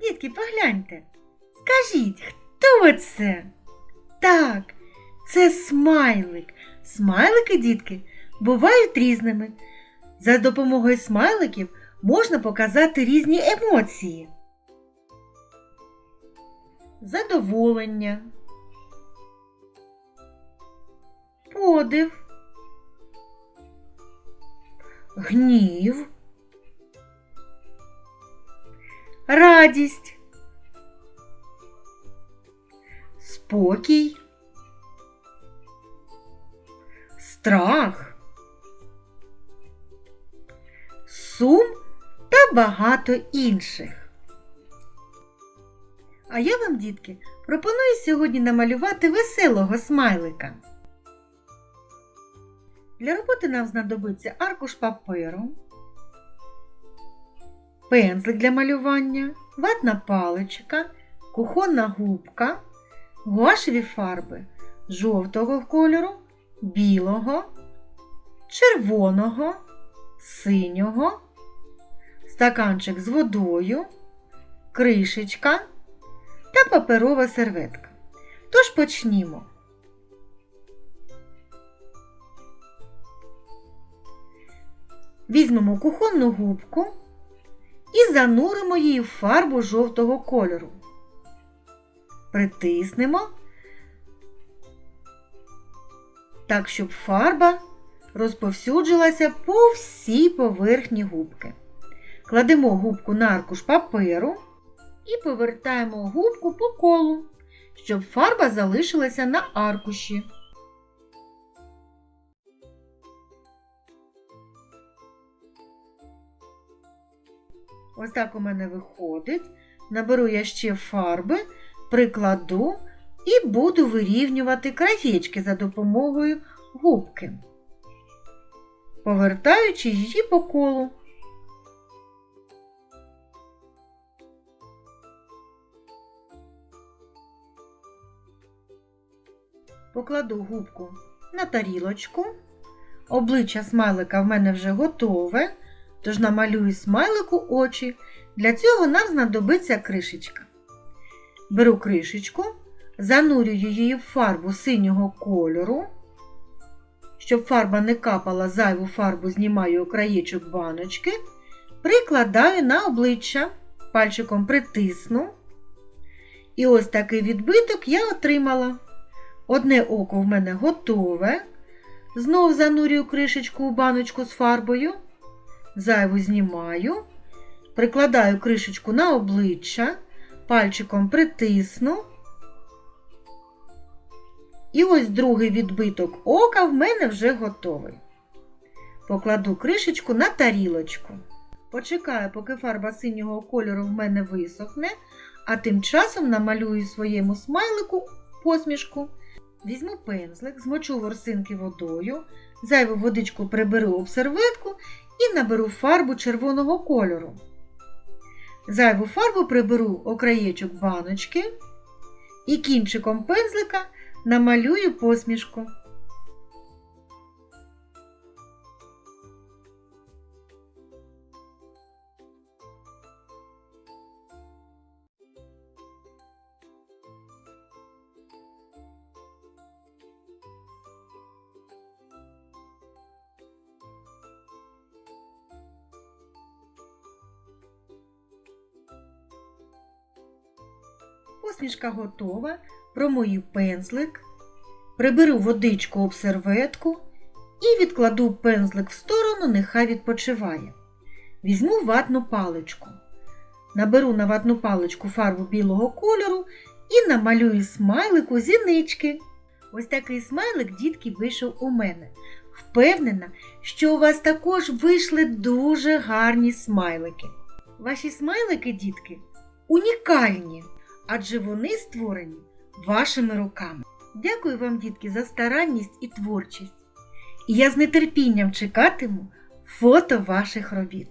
Дітки, погляньте. Скажіть, хто це? Так, це смайлик. Смайлики, дітки, бувають різними. За допомогою смайликів можна показати різні емоції. Задоволення, подив, гнів, радість, спокій, страх, сум та багато інших. А я вам, дітки, пропоную сьогодні намалювати веселого смайлика. Для роботи нам знадобиться аркуш паперу, пензлик для малювання, ватна паличка, кухонна губка, гуашеві фарби жовтого кольору, білого, червоного, синього, стаканчик з водою, кришечка та паперова серветка. Тож почнімо. Візьмемо кухонну губку і зануримо її в фарбу жовтого кольору. Притиснемо так, щоб фарба розповсюджилася по всій поверхні губки. Кладемо губку на аркуш паперу і повертаємо губку по колу, щоб фарба залишилася на аркуші. Ось так у мене виходить. Наберу я ще фарби, прикладу і буду вирівнювати краєчки за допомогою губки, повертаючи її по колу. Покладу губку на тарілочку. Обличчя смайлика в мене вже готове, тож намалюю смайлику очі. Для цього нам знадобиться кришечка. Беру кришечку, занурюю її в фарбу синього кольору. Щоб фарба не капала зайву фарбу, знімаю краєчок баночки, прикладаю на обличчя, пальчиком притисну. І ось такий відбиток я отримала. Одне око в мене готове. Знов занурюю кришечку у баночку з фарбою. Зайву знімаю. Прикладаю кришечку на обличчя, пальчиком притисну. І ось другий відбиток ока в мене вже готовий. Покладу кришечку на тарілочку. Почекаю, поки фарба синього кольору в мене висохне, а тим часом намалюю своєму смайлику посмішку. Візьму пензлик, змочу ворсинки водою, зайву водичку приберу об серветку і наберу фарбу червоного кольору. Зайву фарбу приберу окраєчок баночки і кінчиком пензлика намалюю посмішку. Посмішка готова, промою пензлик, приберу водичку об серветку і відкладу пензлик в сторону, нехай відпочиває. Візьму ватну паличку. Наберу на ватну паличку фарбу білого кольору і намалюю смайлику зінички. Ось такий смайлик, дітки, вийшов у мене. Впевнена, що у вас також вийшли дуже гарні смайлики. Ваші смайлики, дітки, унікальні адже вони створені вашими руками. Дякую вам, дітки, за старанність і творчість. І я з нетерпінням чекатиму фото ваших робіт.